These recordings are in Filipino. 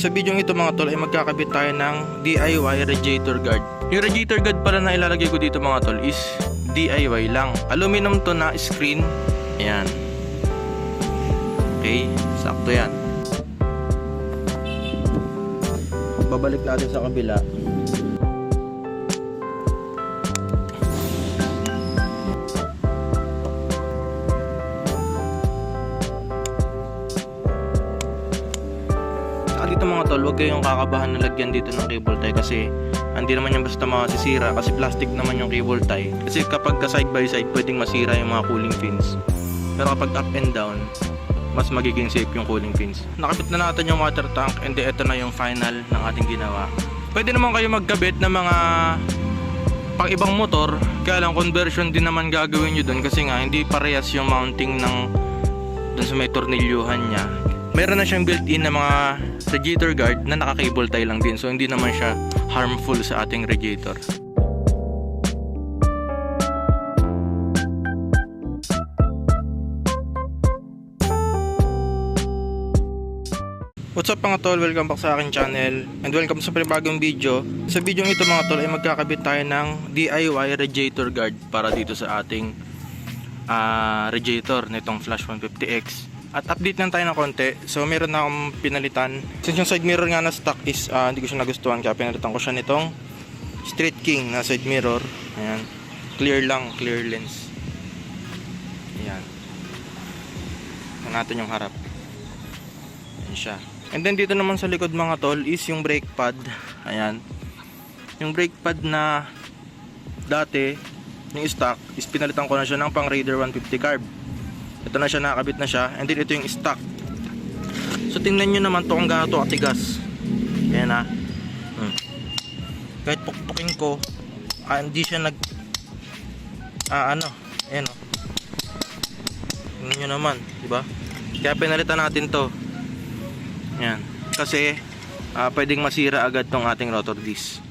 Sa video ito mga tol ay magkakabit tayo ng DIY radiator guard. Yung radiator guard pala na ilalagay ko dito mga tol is DIY lang. Aluminum to na screen. Ayan. Okay, sakto yan. Babalik natin sa kabila. Tol, huwag kayong kakabahan na lagyan dito ng cable tie kasi hindi naman yan basta masisira kasi plastic naman yung cable tie. Kasi kapag ka side by side, pwedeng masira yung mga cooling fins. Pero kapag up and down, mas magiging safe yung cooling fins. Nakabit na natin yung water tank and ito na yung final ng ating ginawa. Pwede naman kayo magkabit ng mga pang ibang motor, kaya lang conversion din naman gagawin nyo dun kasi nga hindi parehas yung mounting ng dun sa may tornilyuhan niya. Meron na siyang built-in na mga radiator guard na naka-cable tie lang din so hindi naman siya harmful sa ating radiator. What's up mga tol? Welcome back sa akin channel and welcome sa panibagong video. Sa video ito mga tol ay magkakabit tayo ng DIY radiator guard para dito sa ating ah, radiator nitong Flash 150X. At update lang tayo ng konti. So meron na akong pinalitan. Since yung side mirror nga na stock is ah, hindi ko siya nagustuhan kaya pinalitan ko siya nitong Street King na side mirror. Ayan. Clear lang, clear lens. Ayan. Tingnan natin yung harap. Ayan siya. And then dito naman sa likod mga tol is yung brake pad. Ayan. Yung brake pad na dati yung stock is pinalitan ko na siya ng pang Raider 150 carb. Ito na siya nakakabit na siya. And then ito yung stock. So tingnan nyo naman to kung gaano to katigas. Ayan ha. Hmm. Kahit pukpukin ko, ah, hindi siya nag ah ano, ayan o. Tingnan nyo naman, di ba? Kaya pinalitan natin to. Yan. Kasi ah, pwedeng masira agad tong ating rotor disc.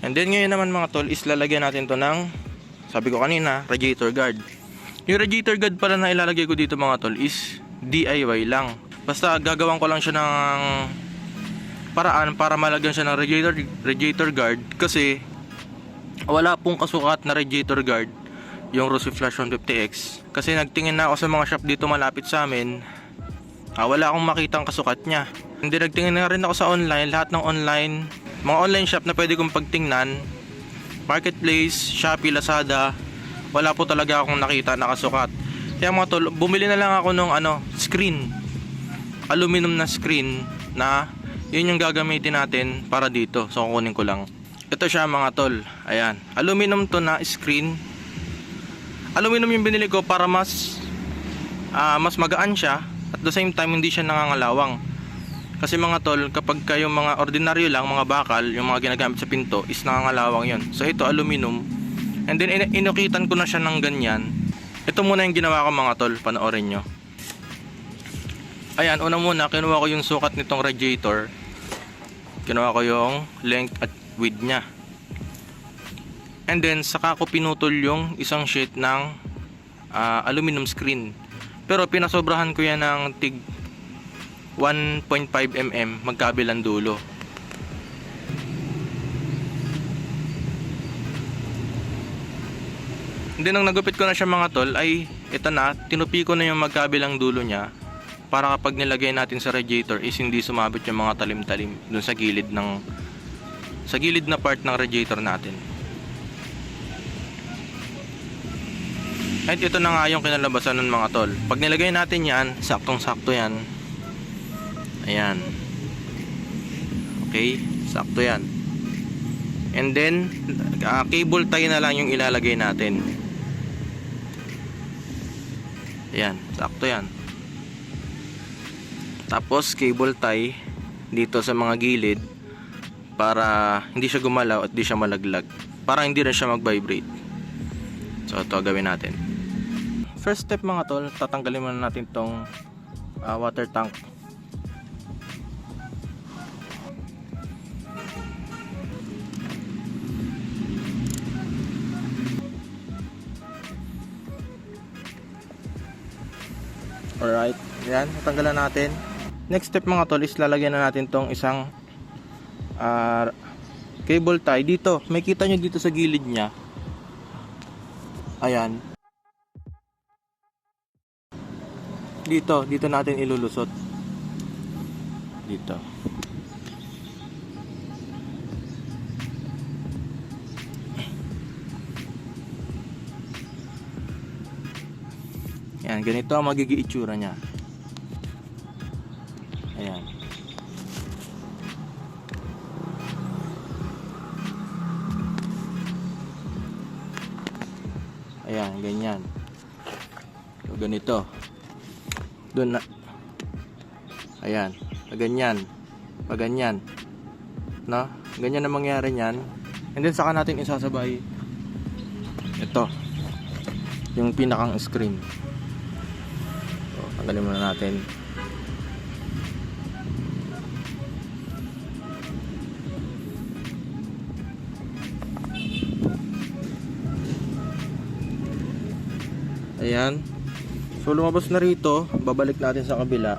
And then ngayon naman mga tol is lalagyan natin to ng sabi ko kanina, radiator guard. Yung radiator guard pala na ilalagay ko dito mga tol is DIY lang. Basta gagawan ko lang siya ng paraan para malagyan siya ng radiator, radiator guard kasi wala pong kasukat na radiator guard yung Rossi Flash 150X kasi nagtingin na ako sa mga shop dito malapit sa amin Ah, wala akong makitang kasukat niya. Hindi nagtingin na rin ako sa online, lahat ng online, mga online shop na pwede kong pagtingnan, Marketplace, Shopee, Lazada, wala po talaga akong nakita na kasukat. Kaya mga tol, bumili na lang ako ng ano, screen. Aluminum na screen na yun yung gagamitin natin para dito. So kukunin ko lang. Ito siya mga tol. Ayan. Aluminum to na screen. Aluminum yung binili ko para mas ah, mas magaan siya at the same time hindi siya nangangalawang kasi mga tol kapag kayo mga ordinaryo lang mga bakal yung mga ginagamit sa pinto is nangangalawang yon so ito aluminum and then in- inukitan ko na siya ng ganyan. Ito muna yung ginawa ko mga tol. Panoorin nyo. Ayan una muna kinuha ko yung sukat nitong radiator. Kinuha ko yung length at width nya and then saka ko pinutol yung isang sheet ng ah, aluminum screen. Pero pinasobrahan ko yan ng tig 1.5 mm magkabilang dulo. Then nang nagupit ko na siya mga tol ay ito na, tinupi ko na yung magkabilang dulo niya para kapag nilagay natin sa radiator is hindi sumabit yung mga talim-talim dun sa gilid ng sa gilid na part ng radiator natin. At ito na nga yung kinalabasan ng mga tol. Pag nilagay natin yan, saktong-sakto yan. Ayan. Okay, sakto yan. And then, ah, cable tie na lang yung ilalagay natin. Ayan, sakto yan. Tapos, cable tie dito sa mga gilid para hindi siya gumalaw at hindi siya malaglag. Para hindi rin siya mag-vibrate. So, ito gawin natin. First step mga tol, tatanggalin muna natin tong ah, water tank. Alright, yan, tatanggalan natin. Next step mga tol is lalagyan na natin tong isang ah, cable tie dito. May kita nyo dito sa gilid niya. Ayan. Dito, dito natin ilulusot. Dito. Ayan, ganito ang magiging itsura niya. Ayan. Ayan, ganyan. So, ganito. Doon na. Ayan. Ganyan. Pag ganyan. No? Ganyan na mangyari niyan. And then saka natin isasabay ito. Yung pinakang screen. Tanggalin muna natin. Ayan. So lumabas na rito, babalik natin sa kabila.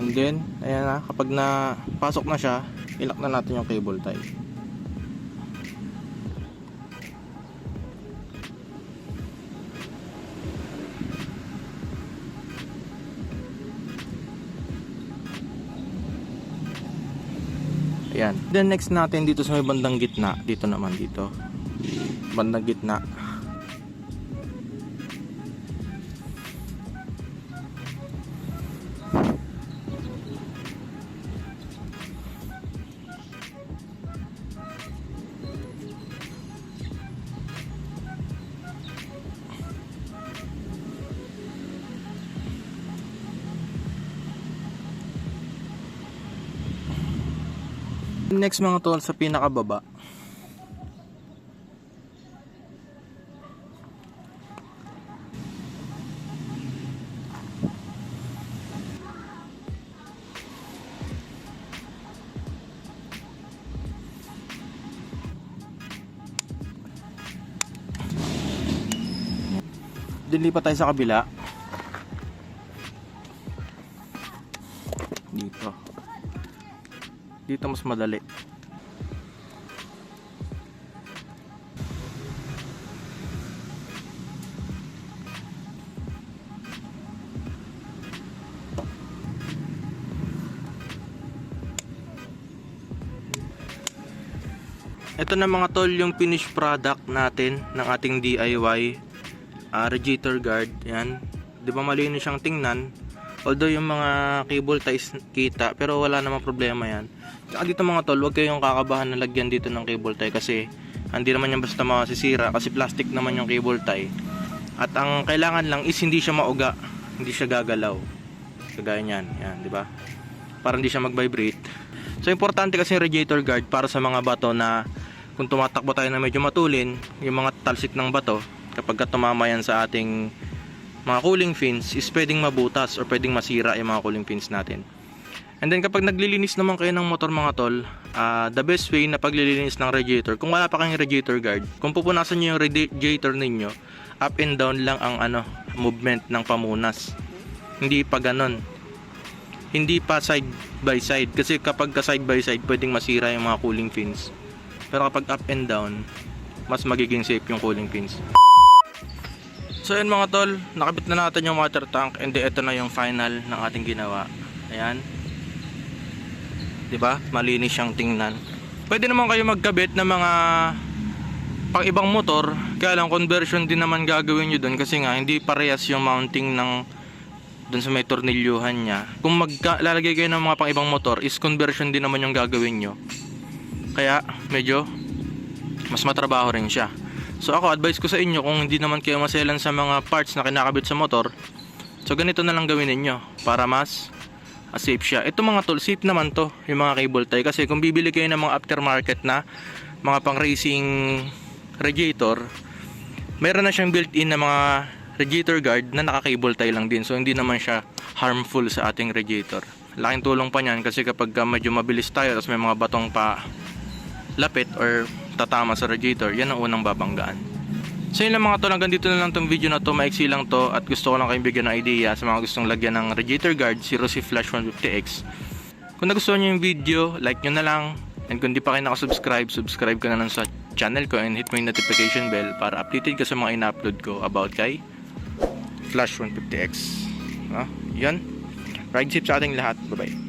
And then, ayan na, kapag na pasok na siya, ilak na natin yung cable tie. Ayan. Then next natin dito sa may bandang gitna, dito naman dito. Bandang gitna. Next mga tol sa pinakababa. Dilipat tayo sa kabila. Dito mas madali. Ito na mga tol yung finished product natin ng ating DIY ah, radiator guard. Yan. 'Di ba malinis siyang tingnan? Although yung mga cable ties kita pero wala namang problema yan. Tsaka dito mga tol, huwag kayong kakabahan na lagyan dito ng cable tie kasi hindi naman yan basta masisira kasi plastic naman yung cable tie. At ang kailangan lang is hindi siya mauga, hindi siya gagalaw. Kagaya niyan, yan, di ba? Para hindi siya mag-vibrate. So importante kasi yung radiator guard para sa mga bato na kung tumatakbo tayo na medyo matulin, yung mga talsik ng bato, kapag ka tumama yan sa ating mga cooling fins is pwedeng mabutas or pwedeng masira yung mga cooling fins natin. And then kapag naglilinis naman kayo ng motor mga tol, ah, the best way na paglilinis ng radiator, kung wala pa kayong radiator guard, kung pupunasan nyo yung radiator ninyo, up and down lang ang ano, movement ng pamunas. Hindi pa ganon. Hindi pa side by side. Kasi kapag ka side by side, pwedeng masira yung mga cooling fins. Pero kapag up and down, mas magiging safe yung cooling fins. So yun mga tol, nakabit na natin yung water tank and ito na yung final ng ating ginawa. Ayan. 'Di ba? Malinis siyang tingnan. Pwede naman kayo magkabit ng mga pang ibang motor, kaya lang conversion din naman gagawin nyo doon kasi nga hindi parehas yung mounting ng doon sa may tornilyuhan niya. Kung maglalagay kayo ng mga pang ibang motor, is conversion din naman yung gagawin nyo. Kaya medyo mas matrabaho rin siya. So ako advice ko sa inyo kung hindi naman kayo maselan sa mga parts na kinakabit sa motor, so ganito na lang gawin ninyo para mas ah, safe siya. Ito mga tol, safe naman to, yung mga cable tie kasi kung bibili kayo ng mga aftermarket na mga pang racing radiator, meron na siyang built-in na mga radiator guard na naka-cable tie lang din. So hindi naman siya harmful sa ating radiator. Laking tulong pa niyan kasi kapag ka medyo mabilis tayo tapos may mga batong pa lapit or tatama sa radiator, yan ang unang babanggaan. So yun lang mga tol, hanggang dito na lang tong video na to, maiksi lang to at gusto ko lang kayong bigyan ng idea sa mga gustong lagyan ng radiator guard, si Rossi Flash 150X. Kung nagustuhan nyo yung video, like nyo na lang. And kung di pa kayo nakasubscribe, subscribe ka na lang sa channel ko and hit mo yung notification bell para updated ka sa mga in-upload ko about kay Flash 150X. Ah, yan. Ride safe sa ating lahat. Bye-bye.